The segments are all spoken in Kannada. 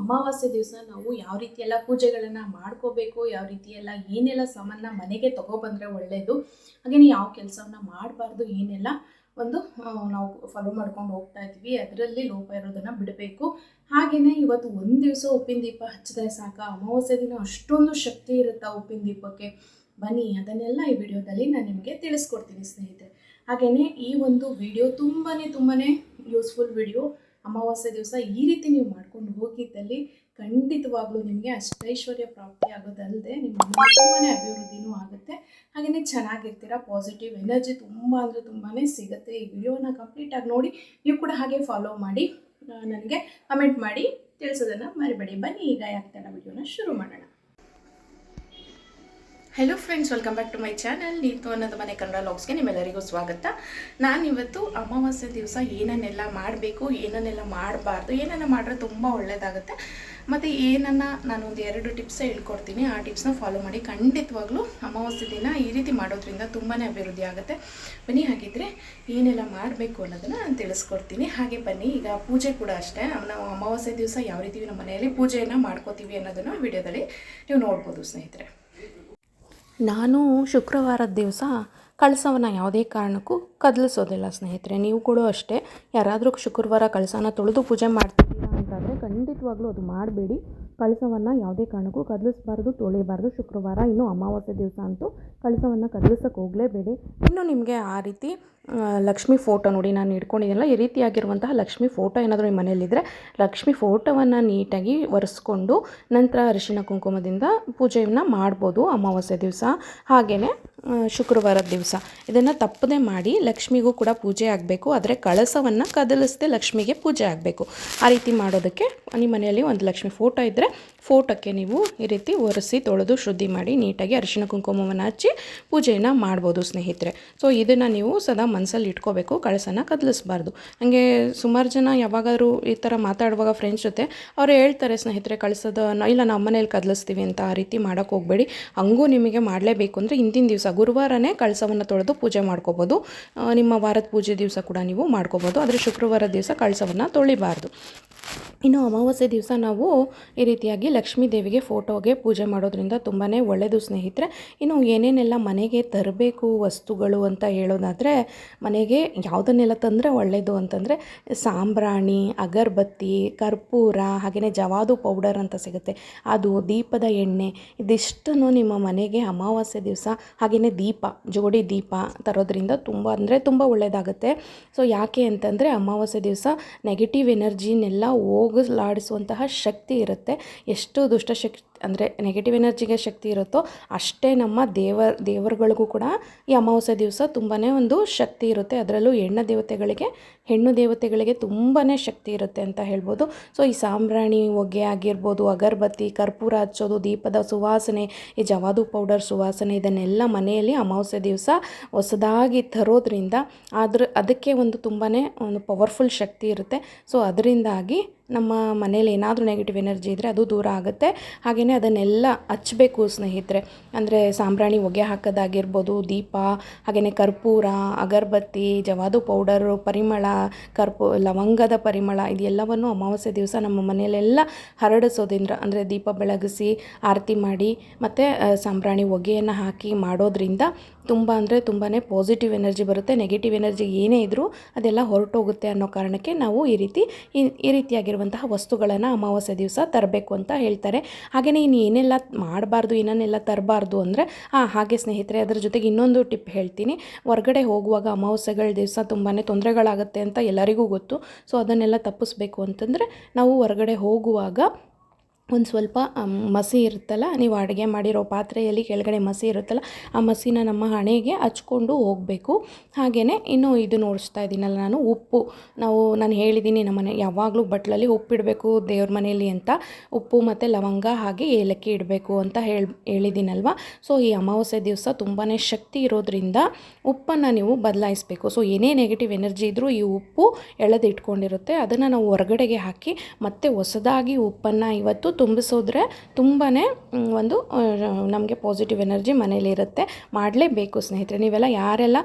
ಅಮಾವಾಸ್ಯೆ ದಿವಸ ನಾವು ಯಾವ ರೀತಿ ಎಲ್ಲ ಪೂಜೆಗಳನ್ನು ಮಾಡ್ಕೋಬೇಕು, ಯಾವ ರೀತಿ ಎಲ್ಲ ಏನೆಲ್ಲ ಸಾಮಾನ ಮನೆಗೆ ತೊಗೊಬಂದರೆ ಒಳ್ಳೆಯದು ಹಾಗೆಯೇ ಯಾವ ಕೆಲಸವನ್ನ ಮಾಡಬಾರ್ದು ಏನೆಲ್ಲ ಒಂದು ನಾವು ಫಾಲೋ ಮಾಡ್ಕೊಂಡು ಹೋಗ್ತಾ ಇದ್ವಿ. ಅದರಲ್ಲಿ ಲೋಪ ಇರೋದನ್ನು ಬಿಡಬೇಕು. ಹಾಗೆಯೇ ಇವತ್ತು ಒಂದು ದಿವಸ ಉಪ್ಪಿನ ದೀಪ ಹಚ್ಚಿದ್ರೆ ಸಾಕ. ಅಮಾವಾಸ್ಯೆ ದಿನ ಅಷ್ಟೊಂದು ಶಕ್ತಿ ಇರುತ್ತಾ ಉಪ್ಪಿನ ದೀಪಕ್ಕೆ? ಬನ್ನಿ, ಅದನ್ನೆಲ್ಲ ಈ ವಿಡಿಯೋದಲ್ಲಿ ನಾನು ನಿಮಗೆ ತಿಳಿಸ್ಕೊಡ್ತೀನಿ ಸ್ನೇಹಿತರೆ. ಹಾಗೆಯೇ ಈ ಒಂದು ವಿಡಿಯೋ ತುಂಬಾ ತುಂಬಾ ಯೂಸ್ಫುಲ್ ವಿಡಿಯೋ ಅಮಾವಾಸ್ಯೆ ದಿವಸ ಈ ರೀತಿ ನೀವು ಮಾಡ್ಕೊಂಡು ಹೋಗಿದ್ದಲ್ಲಿ ಖಂಡಿತವಾಗ್ಲೂ ನಿಮಗೆ ಅಷ್ಟೈಶ್ವರ್ಯ ಪ್ರಾಪ್ತಿ ಆಗೋದಲ್ಲದೆ ನಿಮ್ಮ ತುಂಬಾ ಅಭಿವೃದ್ಧಿನೂ ಆಗುತ್ತೆ. ಹಾಗೆಯೇ ಚೆನ್ನಾಗಿರ್ತೀರ ಪಾಸಿಟಿವ್ ಎನರ್ಜಿ ತುಂಬ ಅಂದರೆ ತುಂಬಾ ಸಿಗುತ್ತೆ. ಈ ವಿಡಿಯೋನ ಕಂಪ್ಲೀಟಾಗಿ ನೋಡಿ ನೀವು ಕೂಡ ಹಾಗೆ ಫಾಲೋ ಮಾಡಿ ನನಗೆ ಕಮೆಂಟ್ ಮಾಡಿ, ತಿಳಿಸೋದನ್ನು ಮರಿಬೇಡಿ. ಬನ್ನಿ ಈಗ ಯಾಕೆ ವಿಡಿಯೋನ ಶುರು ಮಾಡೋಣ. Hello friends welcome back to my channel Neetu ಅನ್ನೋದು ಮನೆ ಕನ್ನಡ ಲಾಗ್ಸ್ಗೆ ನಿಮ್ಮೆಲ್ಲರಿಗೂ ಸ್ವಾಗತ. ನಾನಿವತ್ತು ಅಮಾವಾಸ್ಯೆ ದಿವಸ ಏನನ್ನೆಲ್ಲ ಮಾಡಬೇಕು, ಏನನ್ನೆಲ್ಲ ಮಾಡಬಾರ್ದು, ಏನನ್ನ ಮಾಡಿದ್ರೆ ತುಂಬ ಒಳ್ಳೆಯದಾಗುತ್ತೆ ಮತ್ತು ಏನನ್ನ ನಾನು ಒಂದು ಎರಡು ಟಿಪ್ಸ್ ಹೇಳ್ಕೊಡ್ತೀನಿ. ಆ ಟಿಪ್ಸ್ನ ಫಾಲೋ ಮಾಡಿ ಖಂಡಿತವಾಗ್ಲೂ ಅಮಾವಾಸ್ಯೆ ದಿನ ಈ ರೀತಿ ಮಾಡೋದ್ರಿಂದ ತುಂಬಾ ಅಭಿವೃದ್ಧಿ ಆಗುತ್ತೆ. ಬನ್ನಿ, ಹಾಗಿದ್ರೆ ಏನೆಲ್ಲ ಮಾಡಬೇಕು ಅನ್ನೋದನ್ನು ನಾನು ತಿಳಿಸ್ಕೊಡ್ತೀನಿ. ಹಾಗೆ ಬನ್ನಿ, ಈಗ ಪೂಜೆ ಕೂಡ ಅಷ್ಟೇ. ನಾವು ಅಮಾವಾಸ್ಯೆ ದಿವಸ ಯಾವ ರೀತಿ ನಮ್ಮ ಮನೆಯಲ್ಲಿ ಪೂಜೆಯನ್ನು ಮಾಡ್ಕೋತೀವಿ ಅನ್ನೋದನ್ನು ವಿಡಿಯೋದಲ್ಲಿ ನೀವು ನೋಡ್ಬೋದು ಸ್ನೇಹಿತರೆ. ನಾನು ಶುಕ್ರವಾರದ ದಿವಸ ಕಳಸವನ್ನು ಯಾವುದೇ ಕಾರಣಕ್ಕೂ ಕದಲಿಸೋದಿಲ್ಲ, ಸ್ನೇಹಿತರೆ. ನೀವು ಕೂಡ ಅಷ್ಟೇ. ಯಾರಾದರೂ ಶುಕ್ರವಾರ ಕಳಸನ ತೊಳೆದು ಪೂಜೆ ಮಾಡ್ತಿದ್ದೀರಾ ಅಂತಾದರೆ ಖಂಡಿತವಾಗ್ಲೂ ಅದು ಮಾಡಬೇಡಿ. ಕಳಸವನ್ನು ಯಾವುದೇ ಕಾರಣಕ್ಕೂ ಕದಲಿಸಬಾರ್ದು ತೊಳಿಬಾರ್ದು ಶುಕ್ರವಾರ ಇನ್ನು ಅಮಾವಾಸ್ಯೆ ದಿವಸ ಅಂತೂ ಕಳಸವನ್ನು ಕದಲಿಸೋಕೆ ಹೋಗಲೇಬೇಡಿ. ಇನ್ನು ನಿಮಗೆ ಆ ರೀತಿ ಲಕ್ಷ್ಮಿ ಫೋಟೋ ನೋಡಿ ನಾನು ಇಟ್ಕೊಂಡಿದ್ದೆಲ್ಲ ಈ ರೀತಿಯಾಗಿರುವಂತಹ ಲಕ್ಷ್ಮಿ ಫೋಟೋ ಏನಾದರೂ ನಿಮ್ಮ ಮನೆಯಲ್ಲಿದ್ದರೆ ಲಕ್ಷ್ಮಿ ಫೋಟೋವನ್ನು ನೀಟಾಗಿ ಒರೆಸ್ಕೊಂಡು ನಂತರ ಅರಿಶಿಣ ಕುಂಕುಮದಿಂದ ಪೂಜೆಯನ್ನು ಮಾಡ್ಬೋದು ಅಮಾವಾಸ್ಯೆ ದಿವಸ ಹಾಗೆಯೇ ಶುಕ್ರವಾರದ ದಿವಸ. ಇದನ್ನು ತಪ್ಪದೆ ಮಾಡಿ ಲಕ್ಷ್ಮಿಗೂ ಕೂಡ ಪೂಜೆ ಆಗಬೇಕು, ಆದರೆ ಕಳಸವನ್ನು ಕದಲಿಸದೆ ಲಕ್ಷ್ಮಿಗೆ ಪೂಜೆ ಆಗಬೇಕು. ಆ ರೀತಿ ಮಾಡೋದಕ್ಕೆ ನಿಮ್ಮ ಮನೆಯಲ್ಲಿ ಒಂದು ಲಕ್ಷ್ಮಿ ಫೋಟೋ ಇದ್ದರೆ ಫೋಟೋಕ್ಕೆ ನೀವು ಈ ರೀತಿ ಒರೆಸಿ ತೊಳೆದು ಶುದ್ಧಿ ಮಾಡಿ ನೀಟಾಗಿ ಅರಿಶಿನ ಕುಂಕುಮವನ್ನು ಹಚ್ಚಿ ಪೂಜೆಯನ್ನು ಮಾಡ್ಬೋದು ಸ್ನೇಹಿತರೆ. ಸೊ ಇದನ್ನು ನೀವು ಸದಾ ಮನಸ್ಸಲ್ಲಿ ಇಟ್ಕೋಬೇಕು ಕಳಸನ ಕದಲಿಸ್ಬಾರ್ದು. ಹಾಗೆ ಸುಮಾರು ಜನ ಯಾವಾಗಾದರೂ ಈ ಥರ ಮಾತಾಡುವಾಗ ಫ್ರೆಂಡ್ಸ್ ಜೊತೆ ಅವರು ಹೇಳ್ತಾರೆ, ಸ್ನೇಹಿತರೆ, ಕಳಿಸೋದು ಇಲ್ಲ ನಮ್ಮ ಮನೇಲಿ ಕದಲಿಸ್ತೀವಿ ಅಂತ ಆ ರೀತಿ ಮಾಡೋಕ್ಕೆ ಹೋಗಬೇಡಿ. ಹಂಗೂ ನಿಮಗೆ ಮಾಡಲೇಬೇಕು ಅಂದರೆ ಹಿಂದಿನ ದಿವಸ, ಗುರುವಾರನೇ ಕಳಸವನ್ನು ತೊಳೆದು ಪೂಜೆ ಮಾಡ್ಕೋಬೋದು. ನಿಮ್ಮ ವಾರದ ಪೂಜೆ ದಿವಸ ಕೂಡ ನೀವು ಮಾಡ್ಕೋಬೋದು. ಆದರೆ ಶುಕ್ರವಾರ ದಿವಸ ಕಳಸವನ್ನು ತೊಳಿಬಾರ್ದು. ಇನ್ನು ಅಮಾವಾಸ್ಯೆ ದಿವಸ ನಾವು ಈ ರೀತಿಯಾಗಿ ಲಕ್ಷ್ಮೀ ದೇವಿಗೆ ಫೋಟೋಗೆ ಪೂಜೆ ಮಾಡೋದ್ರಿಂದ ತುಂಬಾ ಒಳ್ಳೆಯದು ಸ್ನೇಹಿತರೆ. ಇನ್ನು ಏನೇನೆಲ್ಲ ಮನೆಗೆ ತರಬೇಕು, ವಸ್ತುಗಳು ಅಂತ ಹೇಳೋದಾದರೆ ಮನೆಗೆ ಯಾವುದನ್ನೆಲ್ಲ ತಂದರೆ ಒಳ್ಳೆಯದು ಅಂತಂದರೆ ಸಾಂಬ್ರಾಣಿ, ಅಗರಬತ್ತಿ, ಕರ್ಪೂರ ಹಾಗೆಯೇ ಜವಾದು ಪೌಡರ್ ಅಂತ ಸಿಗುತ್ತೆ. ಅದು ದೀಪದ ಎಣ್ಣೆ, ಇದಿಷ್ಟನ್ನು ನಿಮ್ಮ ಮನೆಗೆ ಅಮಾವಾಸ್ಯೆ ದಿವಸ ಹಾಗೆಯೇ ದೀಪ, ಜೋಡಿ ದೀಪ ತರೋದ್ರಿಂದ ತುಂಬ ಅಂದರೆ ತುಂಬ ಒಳ್ಳೆಯದಾಗುತ್ತೆ ಸೊ ಯಾಕೆ ಅಂತಂದರೆ ಅಮಾವಾಸ್ಯೆ ದಿವಸ ನೆಗೆಟಿವ್ ಎನರ್ಜಿನೆಲ್ಲ ಹೋಗಲಾಡಿಸುವಂತಹ ಶಕ್ತಿ ಇರುತ್ತೆ. ಎಷ್ಟು ದುಷ್ಟಶಕ್ತಿ ಅಂದರೆ ನೆಗೆಟಿವ್ ಎನರ್ಜಿಗೆ ಶಕ್ತಿ ಇರುತ್ತೋ ಅಷ್ಟೇ ನಮ್ಮ ದೇವ, ದೇವರುಗಳಿಗೂ ಕೂಡ ಈ ಅಮಾವಾಸ್ಯೆ ದಿವಸ ತುಂಬಾ ಒಂದು ಶಕ್ತಿ ಇರುತ್ತೆ. ಅದರಲ್ಲೂ ಹೆಣ್ಣು ದೇವತೆಗಳಿಗೆ ಹೆಣ್ಣು ದೇವತೆಗಳಿಗೆ ತುಂಬಾ ಶಕ್ತಿ ಇರುತ್ತೆ ಅಂತ ಹೇಳ್ಬೋದು. ಸೊ ಈ ಸಾಂಬ್ರಾಣಿ ಹೊಗೆ ಆಗಿರ್ಬೋದು, ಅಗರಬತ್ತಿ, ಕರ್ಪೂರ ಹಚ್ಚೋದು, ದೀಪದ ಸುವಾಸನೆ, ಈ ಜವಾದು ಪೌಡರ್ ಸುವಾಸನೆ, ಇದನ್ನೆಲ್ಲ ಮನೆಯಲ್ಲಿ ಅಮಾವಾಸ್ಯೆ ದಿವಸ ಹೊಸದಾಗಿ ತರೋದ್ರಿಂದ ಆದ್ರೆ, ಅದಕ್ಕೆ ಒಂದು ತುಂಬಾ ಒಂದು ಪವರ್ಫುಲ್ ಶಕ್ತಿ ಇರುತ್ತೆ. ಸೊ ಅದರಿಂದಾಗಿ ನಮ್ಮ ಮನೇಲಿ ಏನಾದರೂ ನೆಗೆಟಿವ್ ಎನರ್ಜಿ ಇದ್ದರೆ ಅದು ದೂರ ಆಗುತ್ತೆ. ಹಾಗೆಯೇ ಅದನ್ನೆಲ್ಲ ಹಚ್ಚಬೇಕು ಸ್ನೇಹಿತರೆ. ಅಂದರೆ ಸಾಂಬ್ರಾಣಿ ಹೊಗೆ ಹಾಕೋದಾಗಿರ್ಬೋದು, ದೀಪ ಹಾಗೆಯೇ ಕರ್ಪೂರ, ಅಗರಬತ್ತಿ, ಜವಾದು ಪೌಡರು ಪರಿಮಳ, ಕರ್ಪೂ, ಲವಂಗದ ಪರಿಮಳ ಇದೆಲ್ಲವನ್ನು ಅಮಾವಾಸ್ಯೆ ದಿವಸ ನಮ್ಮ ಮನೆಯಲ್ಲೆಲ್ಲ ಹರಡಿಸೋದ್ರಿಂದ, ಅಂದರೆ ದೀಪ ಬೆಳಗಿಸಿ, ಆರತಿ ಮಾಡಿ, ಮತ್ತು ಸಾಂಬ್ರಾಣಿ ಹೊಗೆಯನ್ನು ಹಾಕಿ ಮಾಡೋದ್ರಿಂದ ತುಂಬ ಅಂದರೆ ತುಂಬಾ ಪಾಸಿಟಿವ್ ಎನರ್ಜಿ ಬರುತ್ತೆ ನೆಗೆಟಿವ್ ಎನರ್ಜಿ ಏನೇ ಇದ್ದರೂ ಅದೆಲ್ಲ ಹೊರಟೋಗುತ್ತೆ ಅನ್ನೋ ಕಾರಣಕ್ಕೆ ನಾವು ಈ ರೀತಿ ಈ ರೀತಿಯಾಗಿರುವಂತಹ ವಸ್ತುಗಳನ್ನು ಅಮಾವಾಸ್ಯೆ ದಿವಸ ತರಬೇಕು ಅಂತ ಹೇಳ್ತಾರೆ. ಹಾಗೆಯೇ ಇನ್ನು ಏನೆಲ್ಲ ಮಾಡಬಾರ್ದು ಏನನ್ನೆಲ್ಲ ತರಬಾರ್ದು ಅಂದರೆ ಹಾಗೆ ಸ್ನೇಹಿತರೆ, ಅದರ ಜೊತೆಗೆ ಇನ್ನೊಂದು ಟಿಪ್ ಹೇಳ್ತೀನಿ. ಹೊರಗಡೆ ಹೋಗುವಾಗ ಅಮಾವಾಸ್ಯೆಗಳ ದಿವಸ ತುಂಬಾ ತೊಂದರೆಗಳಾಗುತ್ತೆ ಅಂತ ಎಲ್ಲರಿಗೂ ಗೊತ್ತು. ಸೊ, ಅದನ್ನೆಲ್ಲ ತಪ್ಪಿಸ್ಬೇಕು ಅಂತಂದರೆ, ನಾವು ಹೊರಗಡೆ ಹೋಗುವಾಗ ಒಂದು ಸ್ವಲ್ಪ ಮಸಿ ಇರುತ್ತಲ್ಲ, ನೀವು ಅಡುಗೆ ಮಾಡಿರೋ ಪಾತ್ರೆಯಲ್ಲಿ ಕೆಳಗಡೆ ಮಸಿ ಇರುತ್ತಲ್ಲ, ಆ ಮಸಿನ ನಮ್ಮ ಹಣೆಗೆ ಹಚ್ಕೊಂಡು ಹೋಗಬೇಕು. ಹಾಗೆಯೇ ಇನ್ನು ಇದು ನೋಡಿಸ್ತಾ ಇದ್ದೀನಲ್ಲ ನಾನು, ಉಪ್ಪು. ನಾವು, ನಾನು ಹೇಳಿದ್ದೀನಿ ನಮ್ಮ ಮನೆ, ಯಾವಾಗಲೂ ಬಟ್ಲಲ್ಲಿ ಉಪ್ಪಿಡಬೇಕು ದೇವ್ರ ಮನೆಯಲ್ಲಿ ಅಂತ. ಉಪ್ಪು ಮತ್ತು ಲವಂಗ ಹಾಗೆ ಏಲಕ್ಕಿ ಇಡಬೇಕು ಅಂತ ಹೇಳಿ, ಹೇಳಿದ್ದೀನಲ್ವ? ಸೊ, ಈ ಅಮಾವಾಸ್ಯೆ ದಿವಸ ತುಂಬಾ ಶಕ್ತಿ ಇರೋದ್ರಿಂದ ಉಪ್ಪನ್ನು ನೀವು ಬದಲಾಯಿಸಬೇಕು. ಸೊ, ಏನೇ ನೆಗೆಟಿವ್ ಎನರ್ಜಿ ಇದ್ದರೂ ಈ ಉಪ್ಪು ಎಳೆದು ಇಟ್ಕೊಂಡಿರುತ್ತೆ ಅದನ್ನು ನಾವು ಹೊರಗಡೆಗೆ ಹಾಕಿ ಮತ್ತೆ ಹೊಸದಾಗಿ ಉಪ್ಪನ್ನು ಇವತ್ತು ತುಂಬಿಸೋದ್ರೆ ತುಂಬಾ ಒಂದು ನಮಗೆ ಪಾಸಿಟಿವ್ ಎನರ್ಜಿ ಮನೇಲಿರುತ್ತೆ ಮಾಡಲೇಬೇಕು ಸ್ನೇಹಿತರೆ. ನೀವೆಲ್ಲ ಯಾರೆಲ್ಲ